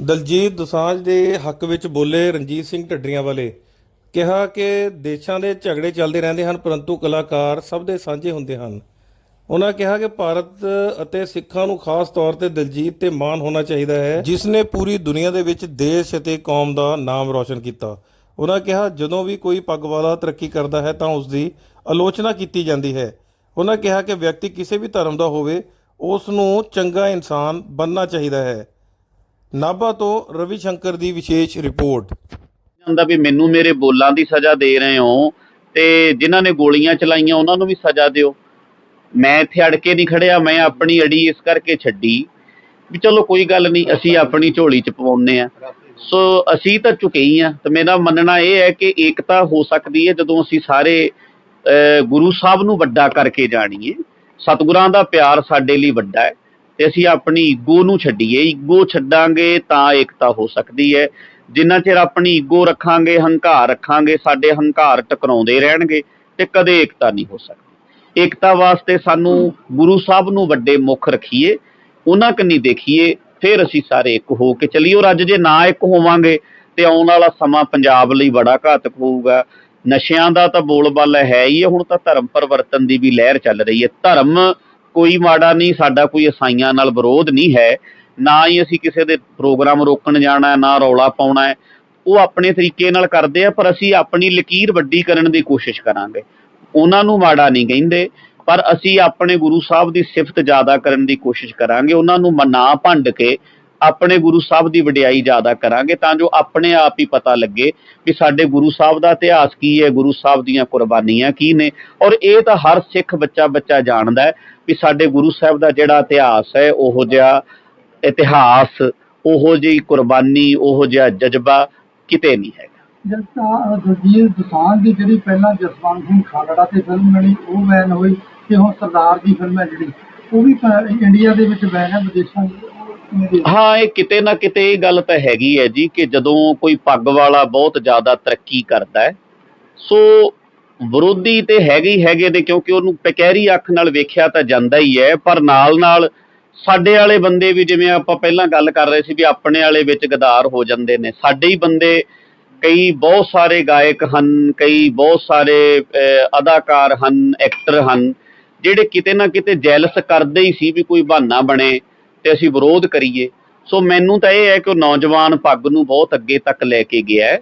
ਦਲਜੀਤ ਦੋਸਾਂਝ ਦੇ ਹੱਕ ਵਿੱਚ ਬੋਲੇ ਰਣਜੀਤ ਸਿੰਘ ਢੱਡਰੀਆਂ ਵਾਲੇ ਕਿਹਾ ਕਿ ਦੇਸ਼ਾਂ ਦੇ ਝਗੜੇ ਚੱਲਦੇ ਰਹਿੰਦੇ ਹਨ, ਪਰੰਤੂ ਕਲਾਕਾਰ ਸਭ ਦੇ ਸਾਂਝੇ ਹੁੰਦੇ ਹਨ। ਉਹਨਾਂ ਕਿਹਾ ਕਿ ਭਾਰਤ ਅਤੇ ਸਿੱਖਾਂ ਨੂੰ ਖਾਸ ਤੌਰ ਤੇ ਦਲਜੀਤ ਤੇ ਮਾਣ ਹੋਣਾ ਚਾਹੀਦਾ ਹੈ, ਜਿਸ ਨੇ ਪੂਰੀ ਦੁਨੀਆ ਦੇ ਵਿੱਚ ਦੇਸ਼ ਅਤੇ ਕੌਮ ਦਾ ਨਾਮ ਰੌਸ਼ਨ ਕੀਤਾ। ਉਹਨਾਂ ਕਿਹਾ, ਜਦੋਂ ਵੀ ਕੋਈ ਪੱਗ ਵਾਲਾ ਤਰੱਕੀ ਕਰਦਾ ਹੈ ਤਾਂ ਉਸ ਦੀ ਆਲੋਚਨਾ ਕੀਤੀ ਜਾਂਦੀ ਹੈ। ਉਹਨਾਂ ਕਿਹਾ ਕਿ ਵਿਅਕਤੀ ਕਿਸੇ ਵੀ ਧਰਮ ਦਾ ਹੋਵੇ, ਉਸ ਨੂੰ ਚੰਗਾ ਇਨਸਾਨ ਬਣਨਾ ਚਾਹੀਦਾ ਹੈ। ਨਾਭਾ ਤੋਂ ਰਵੀ ਸ਼ੰਕਰ ਦੀ ਵਿਸ਼ੇਸ਼ ਰਿਪੋਰਟ। ਜਾਂਦਾ ਵੀ ਮੈਨੂੰ ਮੇਰੇ ਬੋਲਾਂ ਦੀ ਸਜ਼ਾ ਦੇ ਰਹੇ ਹੋ ਤੇ ਜਿਨ੍ਹਾਂ ਨੇ ਗੋਲੀਆਂ ਚਲਾਈਆਂ, ਉਹਨਾਂ ਨੂੰ ਵੀ ਸਜ਼ਾ ਦਿਓ। ਮੈਂ ਇੱਥੇ ਅੜ ਕੇ ਨਹੀਂ ਖੜਿਆ, ਮੈਂ ਆਪਣੀ ਅੜੀ ਇਸ ਕਰਕੇ ਛੱਡੀ ਵੀ ਚਲੋ ਕੋਈ ਗੱਲ ਨਹੀਂ, ਅਸੀਂ ਆਪਣੀ ਝੋਲੀ ਚ ਪਵਾਉਨੇ ਆ ਸੋ ਅਸੀਂ ਤਾਂ ਝੁਕੇ ਹੀ ਆ ਤੇ ਮੇਰਾ ਮੰਨਣਾ ਇਹ ਹੈ ਕਿ ਏਕਤਾ ਹੋ ਸਕਦੀ ਹੈ ਜਦੋਂ ਅਸੀਂ ਸਾਰੇ ਗੁਰੂ ਸਾਹਿਬ ਨੂੰ ਵੱਡਾ ਕਰਕੇ ਜਾਣੀਏ। ਸਤਿਗੁਰਾਂ ਦਾ ਪਿਆਰ ਸਾਡੇ ਲਈ ਵੱਡਾ ਹੈ। ਤੇ ਅਸੀਂ ਆਪਣੀ ਈਗੋ ਨੂੰ ਛੱਡੀਏ। ਈਗੋ ਛੱਡਾਂਗੇ ਤਾਂ ਏਕਤਾ ਹੋ ਸਕਦੀ ਹੈ। ਜਿੰਨਾ ਚਿਰ ਆਪਣੀ ਈਗੋ ਰੱਖਾਂਗੇ, ਹੰਕਾਰ ਰੱਖਾਂਗੇ, ਸਾਡੇ ਹੰਕਾਰ ਟਕਰਾਉਂਦੇ ਰਹਿਣਗੇ ਤੇ ਕਦੇ ਏਕਤਾ ਨਹੀਂ ਹੋ ਸਕਦੀ। ਏਕਤਾ ਵਾਸਤੇ ਸਾਨੂੰ ਗੁਰੂ ਸਾਹਿਬ ਨੂੰ ਵੱਡੇ ਮੁੱਖ ਰੱਖੀਏ, ਉਹਨਾਂ ਕੰਨੀ ਦੇਖੀਏ, ਫਿਰ ਅਸੀਂ ਸਾਰੇ ਇੱਕ ਹੋ ਕੇ ਚੱਲੀਏ। ਔਰ ਅੱਜ ਜੇ ਨਾ ਇੱਕ ਹੋਵਾਂਗੇ, ਤੇ ਆਉਣ ਵਾਲਾ ਸਮਾਂ ਪੰਜਾਬ ਲਈ ਬੜਾ ਘਾਤਕ ਹੋਊਗਾ। ਨਸ਼ਿਆਂ ਦਾ ਤਾਂ ਬੋਲਬਾਲਾ ਹੈ ਹੀ ਹੈ, ਹੁਣ ਤਾਂ ਧਰਮ ਪਰਿਵਰਤਨ ਦੀ ਵੀ ਲਹਿਰ ਚੱਲ ਰਹੀ ਹੈ। ਧਰਮ ਕੋਈ ਮਾੜਾ ਨਹੀਂ, ਸਾਡਾ ਕੋਈ ਈਸਾਈਆਂ ਨਾਲ ਵਿਰੋਧ ਨਹੀਂ ਹੈ। ਨਾ ਹੀ ਅਸੀਂ ਕਿਸੇ ਦੇ ਪ੍ਰੋਗਰਾਮ ਰੋਕਣ ਜਾਣਾ, ਨਾ ਰੌਲਾ ਪਾਉਣਾ ਹੈ। ਉਹ ਆਪਣੇ ਤਰੀਕੇ ਨਾਲ ਕਰਦੇ ਆ, ਪਰ ਅਸੀਂ ਆਪਣੀ ਲਕੀਰ ਵੱਡੀ ਕਰਨ ਦੀ ਕੋਸ਼ਿਸ਼ ਕਰਾਂਗੇ। ਉਹਨਾਂ ਨੂੰ ਮਾੜਾ ਨਹੀਂ ਕਹਿੰਦੇ, ਪਰ ਅਸੀਂ ਆਪਣੇ ਗੁਰੂ ਸਾਹਿਬ ਦੀ ਸਿਫਤ ਜ਼ਿਆਦਾ ਕਰਨ ਦੀ ਕੋਸ਼ਿਸ਼ ਕਰਾਂਗੇ। ਉਹਨਾਂ ਨੂੰ ਮਨਾ ਭੰਡ ਕੇ ਆਪਣੇ ਗੁਰੂ ਸਾਹਿਬ ਦੀ ਵਡਿਆਈ ਜ਼ਿਆਦਾ ਕਰਾਂਗੇ ਤਾਂ ਜੋ ਆਪਣੇ ਆਪ ਹੀ ਪਤਾ ਲੱਗੇ ਵੀ ਸਾਡੇ ਗੁਰੂ ਸਾਹਿਬ ਦਾ ਇਤਿਹਾਸ ਕੀ ਹੈ, ਗੁਰੂ ਸਾਹਿਬ ਦੀਆਂ ਕੁਰਬਾਨੀਆਂ ਕੀ ਨੇ। ਔਰ ਇਹ ਤਾਂ ਹਰ ਸਿੱਖ ਬੱਚਾ ਬੱਚਾ ਜਾਣਦਾ ਹੈ ਵੀ ਸਾਡੇ ਗੁਰੂ ਸਾਹਿਬ ਦਾ ਜਿਹੜਾ ਇਤਿਹਾਸ ਹੈ, ਉਹੋ ਜਿਹਾ ਇਤਿਹਾਸ, ਉਹੋ ਜਿਹੀ ਕੁਰਬਾਨੀ, ਉਹੋ ਜਿਹਾ ਜਜ਼ਬਾ ਕਿਤੇ ਨਹੀਂ ਹੈਗਾ। ਜਦ ਤਾਂ ਦੁਸਾਂਝ ਦੀ ਜਿਹੜੀ ਪਹਿਲਾਂ ਜਸਵੰਤ ਸਿੰਘ ਖਾਲੜਾ ਤੇ ਫਿਲਮ ਬਣੀ, ਉਹ ਬੈਨ ਹੋਈ ਤੇ ਹੁਣ ਸਰਦਾਰ ਦੀ ਫਿਲਮ ਹੈ ਜਿਹੜੀ, ਉਹ ਵੀ ਇੰਡੀਆ ਦੇ ਵਿੱਚ ਬੈਨ ਹੈ, ਵਿਦੇਸ਼ਾਂ ਹਾਂ, ਇਹ ਕਿਤੇ ਨਾ ਕਿਤੇ ਇਹ ਗੱਲ ਤਾਂ ਹੈਗੀ ਹੈ ਜੀ ਕਿ ਜਦੋਂ ਕੋਈ ਪੱਗ ਵਾਲਾ ਬਹੁਤ ਜ਼ਿਆਦਾ ਤਰੱਕੀ ਕਰਦਾ ਹੈ, ਸੋ ਵਿਰੋਧੀ ਤੇ ਹੈਗੇ ਹੈਗੇ ਨੇ ਕਿਉਂਕਿ ਉਹਨੂੰ ਪਕੈਰੀ ਅੱਖ ਨਾਲ ਵੇਖਿਆ ਤਾਂ ਜਾਂਦਾ ਹੀ ਹੈ, ਪਰ ਨਾਲ ਨਾਲ ਸਾਡੇ ਵਾਲੇ ਬੰਦੇ ਵੀ ਜਿਵੇਂ ਆਪਾਂ ਪਹਿਲਾਂ ਗੱਲ ਕਰ ਰਹੇ ਸੀ ਵੀ ਆਪਣੇ ਵਾਲੇ ਵਿੱਚ ਗਦਾਰ ਹੋ ਜਾਂਦੇ ਨੇ, ਸਾਡੇ ਹੀ ਬੰਦੇ ਕਈ ਬਹੁਤ ਸਾਰੇ ਗਾਇਕ ਹਨ, ਕਈ ਬਹੁਤ ਸਾਰੇ ਅਦਾਕਾਰ ਹਨ, ਐਕਟਰ ਹਨ, ਜਿਹੜੇ ਕਿਤੇ ਨਾ ਕਿਤੇ ਜੈਲਸ ਕਰਦੇ ਹੀ ਸੀ ਵੀ ਕੋਈ ਬਹਾਨਾ ਬਣੇ ਤੇ ਅਸੀਂ ਵਿਰੋਧ ਕਰੀਏ। ਸੋ ਮੈਨੂੰ ਤਾਂ ਇਹ ਹੈ ਕਿ ਉਹ ਨੌਜਵਾਨ ਪੱਗ ਨੂੰ ਬਹੁਤ ਅੱਗੇ ਤੱਕ ਲੈ ਕੇ ਗਿਆ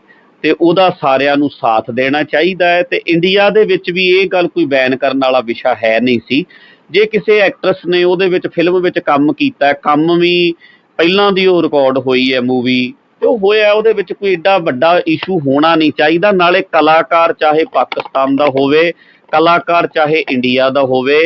ਤੇ ਉਹਦਾ ਸਾਰਿਆਂ ਨੂੰ ਸਾਥ ਦੇਣਾ ਚਾਹੀਦਾ ਹੈ ਤੇ ਇੰਡੀਆ ਦੇ ਵਿੱਚ ਵੀ ਇਹ ਗੱਲ ਕੋਈ ਬੈਨ ਕਰਨ ਵਾਲਾ ਵਿਸ਼ਾ ਹੈ ਨਹੀਂ ਸੀ। ਜੇ ਕਿਸੇ ਐਕਟਰਸ ਨੇ ਉਹਦੇ ਵਿੱਚ ਫਿਲਮ ਵਿੱਚ ਕੰਮ ਕੀਤਾ ਕੰਮ ਵੀ ਪਹਿਲਾਂ ਦੀ ਉਹ ਰਿਕਾਰਡ ਹੋਈ ਹੈ ਮੂਵੀ ਤੇ ਉਹ ਹੋਇਆ ਉਹਦੇ ਵਿੱਚ ਕੋਈ ਏਡਾ ਵੱਡਾ ਇਸ਼ੂ ਹੋਣਾ ਨਹੀਂ ਚਾਹੀਦਾ। ਨਾਲੇ ਕਲਾਕਾਰ ਚਾਹੇ ਪਾਕਿਸਤਾਨ ਦਾ ਹੋਵੇ, ਕਲਾਕਾਰ ਚਾਹੇ ਇੰਡੀਆ ਦਾ ਹੋਵੇ,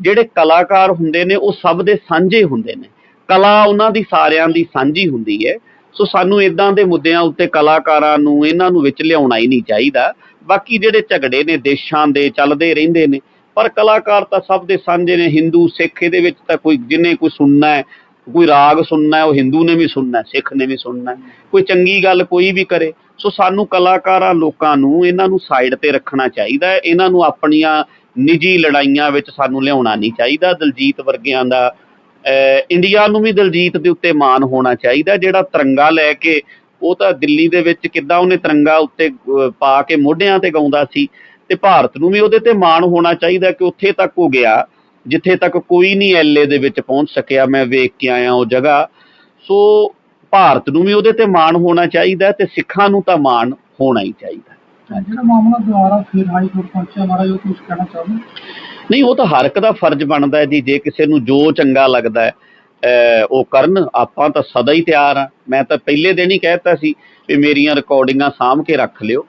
ਜਿਹੜੇ ਕਲਾਕਾਰ ਹੁੰਦੇ ਨੇ, ਉਹ ਸਭ ਦੇ ਸਾਂਝੇ ਹੁੰਦੇ ਨੇ। ਕਲਾ ਉਹਨਾਂ ਦੀ ਸਾਰਿਆਂ ਦੀ ਸਾਂਝੀ ਹੁੰਦੀ ਹੈ। ਸੋ ਸਾਨੂੰ ਇਦਾਂ ਦੇ ਮੁੱਦਿਆਂ ਉੱਤੇ ਕਲਾਕਾਰਾਂ ਨੂੰ, ਇਹਨਾਂ ਨੂੰ ਵਿੱਚ ਲਿਆਉਣਾ ਹੀ ਨਹੀਂ ਚਾਹੀਦਾ। ਬਾਕੀ ਜਿਹੜੇ ਝਗੜੇ ਨੇ, ਦੇਸ਼ਾਂ ਦੇ ਚੱਲਦੇ ਰਹਿੰਦੇ ਨੇ, ਪਰ ਕਲਾਕਾਰ ਤਾਂ ਸਭ ਦੇ ਸਾਂਝੇ ਨੇ। ਹਿੰਦੂ, ਸਿੱਖ, ਇਹਦੇ ਵਿੱਚ ਤਾਂ ਕੋਈ ਜਿਹਨੇ ਕੋਈ ਸੁਣਨਾ ਹੈ, ਕੋਈ ਰਾਗ ਸੁਣਨਾ ਹੈ, ਉਹ ਹਿੰਦੂ ਨੇ ਵੀ ਸੁਣਨਾ ਹੈ, ਸਿੱਖ ਨੇ ਵੀ ਸੁਣਨਾ ਹੈ। ਕੋਈ ਚੰਗੀ ਗੱਲ ਕੋਈ ਵੀ ਕਰੇ। ਸੋ ਸਾਨੂੰ ਕਲਾਕਾਰਾਂ ਲੋਕਾਂ ਨੂੰ ਇਹਨਾਂ ਨੂੰ ਸਾਈਡ ਤੇ ਰੱਖਣਾ ਚਾਹੀਦਾ ਹੈ। ਇਹਨਾਂ ਨੂੰ ਆਪਣੀਆਂ ਨਿੱਜੀ ਲੜਾਈਆਂ ਵਿੱਚ ਸਾਨੂੰ ਲਿਆਉਣਾ ਨਹੀਂ ਚਾਹੀਦਾ। ਦਲਜੀਤ ਵਰਗਿਆਂ ਦਾ ਇੰਡੀਆ ਨੂੰ ਵੀ ਦਲਜੀਤ ਦੇ ਉੱਤੇ ਮਾਣ ਹੋਣਾ ਚਾਹੀਦਾ ਜਿਹੜਾ ਤਿਰੰਗਾ ਲੈ ਕੇ ਉਹ ਤਾਂ ਦਿੱਲੀ ਦੇ ਵਿੱਚ ਕਿੱਦਾਂ ਉਹਨੇ ਤਿਰੰਗਾ ਉੱਤੇ ਪਾ ਕੇ ਮੋਢਿਆਂ ਤੇ ਗਾਉਂਦਾ ਸੀ ਤੇ ਭਾਰਤ ਨੂੰ ਵੀ ਉਹਦੇ ਤੇ ਮਾਣ ਹੋਣਾ ਚਾਹੀਦਾ ਕਿ ਉੱਥੇ ਤੱਕ ਉਹ ਗਿਆ, ਜਿੱਥੇ ਤੱਕ ਕੋਈ ਨਹੀਂ ਐਲਏ ਦੇ ਵਿੱਚ ਪਹੁੰਚ ਸਕਿਆ, ਮੈਂ ਵੇਖ ਕੇ ਆਇਆ ਉਹ ਜਗ੍ਹਾ। ਸੋ ਭਾਰਤ ਨੂੰ ਵੀ ਉਹਦੇ ਤੇ ਮਾਣ ਹੋਣਾ ਚਾਹੀਦਾ ਤੇ ਸਿੱਖਾਂ ਨੂੰ ਤਾਂ ਮਾਣ ਹੋਣਾ ਹੀ ਚਾਹੀਦਾ। ਜਿਹੜਾ ਮਾਮਲਾ ਦੁਆਰਾ ਫਿਰ ਹਾਈ ਕੋਰਟ ਪਹੁੰਚਿਆ ਮਾਰਾ ਜੋ ਕੁਝ ਕਹਿਣਾ ਚਾਹੁੰਦੇ ਨਹੀਂ, ਉਹ ਤਾਂ ਹਰ ਇੱਕ ਦਾ ਫਰਜ਼ ਬਣਦਾ ਹੈ ਜੀ, ਜੇ ਕਿਸੇ ਨੂੰ ਜੋ ਚੰਗਾ ਲੱਗਦਾ ਹੈ ਉਹ ਕਰਨ, ਆਪਾਂ ਤਾਂ ਸਦਾ ਹੀ ਤਿਆਰ ਆ ਮੈਂ ਤਾਂ ਪਹਿਲੇ ਦਿਨ ਹੀ ਕਹਿਤਾ ਸੀ ਵੀ ਮੇਰੀਆਂ ਰਿਕਾਰਡਿੰਗਾਂ ਸਾਂਭ ਕੇ ਰੱਖ ਲਿਓ।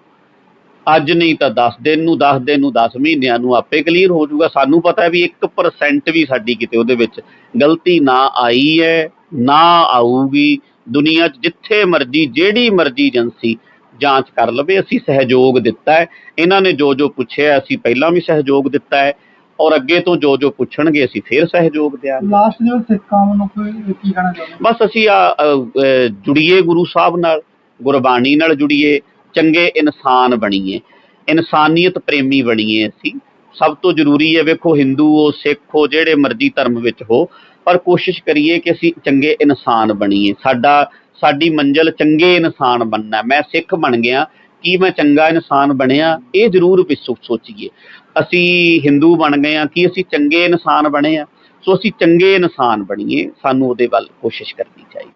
ਅੱਜ ਨਹੀਂ ਤਾਂ 10 ਦਿਨ ਨੂੰ 10 ਦਿਨ ਨੂੰ 10 ਮਹੀਨਿਆਂ ਨੂੰ ਆਪੇ ਕਲੀਅਰ ਹੋ ਜਾਊਗਾ। ਸਾਨੂੰ ਪਤਾ ਵੀ 1% ਵੀ ਸਾਡੀ ਕਿਤੇ ਉਹਦੇ ਵਿੱਚ ਗਲਤੀ ਨਾ ਆਈ ਹੈ, ਨਾ ਆਊਗੀ। ਦੁਨੀਆ 'ਚ ਜਿੱਥੇ ਮਰਜ਼ੀ, ਜਿਹੜੀ ਮਰਜ਼ੀ ਏਜੰਸੀ ਜਾਂਚ ਕਰ ਲਵੇ, ਅਸੀਂ ਸਹਿਯੋਗ ਦਿੱਤਾ ਹੈ। ਇਹਨਾਂ ਨੇ ਜੋ ਜੋ ਪੁੱਛਿਆ, ਅਸੀਂ ਪਹਿਲਾਂ ਵੀ ਸਹਿਯੋਗ ਦਿੱਤਾ ਹੈ। ਔਰ ਅੱਗੇ ਤੋਂ ਜੋ ਜੋ ਪੁੱਛਣਗੇ ਅਸੀਂ ਫੇਰ ਸਹਿਯੋਗ ਦਿਆਂਗੇ। ਲਾਸਟ ਜੋ ਸਿੱਖਾਂ ਵੱਲੋਂ ਕੋਈ ਕੀ ਕਹਿਣਾ ਚਾਹੁੰਦੇ ਬਸ ਅਸੀਂ ਆ ਜੁੜੀਏ ਗੁਰੂ ਸਾਹਿਬ ਨਾਲ ਗੁਰਬਾਣੀ ਨਾਲ ਜੁੜੀਏ ਚੰਗੇ ਇਨਸਾਨ ਬਣੀਏ ਇਨਸਾਨੀਅਤ ਪ੍ਰੇਮੀ ਬਣੀਏ ਅਸੀਂ। ਸਭ ਤੋਂ ਜ਼ਰੂਰੀ ਹੈ ਵੇਖੋ ਹਿੰਦੂ ਹੋ ਸਿੱਖ ਹੋ ਜਿਹੜੇ ਮਰਜ਼ੀ ਧਰਮ ਵਿੱਚ ਹੋ ਪਰ ਕੋਸ਼ਿਸ਼ ਕਰੀਏ ਕਿ ਅਸੀਂ ਚੰਗੇ ਇਨਸਾਨ ਬਣੀਏ। ਸਾਡਾ ਸਾਡੀ ਮੰਜ਼ਿਲ ਚੰਗੇ ਇਨਸਾਨ ਬਣਨਾ। ਮੈਂ ਸਿੱਖ ਬਣ ਗਿਆ ਕੀ ਮੈਂ ਚੰਗਾ ਇਨਸਾਨ ਬਣਿਆ, ਇਹ ਜ਼ਰੂਰ ਪਿੱਛੋਂ ਸੋਚੀਏ। ਅਸੀਂ ਹਿੰਦੂ ਬਣ ਗਏ ਆ ਕੀ ਅਸੀਂ ਚੰਗੇ ਇਨਸਾਨ ਬਣੇ ਆ ਸੋ ਅਸੀਂ ਚੰਗੇ ਇਨਸਾਨ ਬਣੀਏ, ਸਾਨੂੰ ਉਹਦੇ ਵੱਲ ਕੋਸ਼ਿਸ਼ ਕਰਨੀ ਚਾਹੀਦੀ।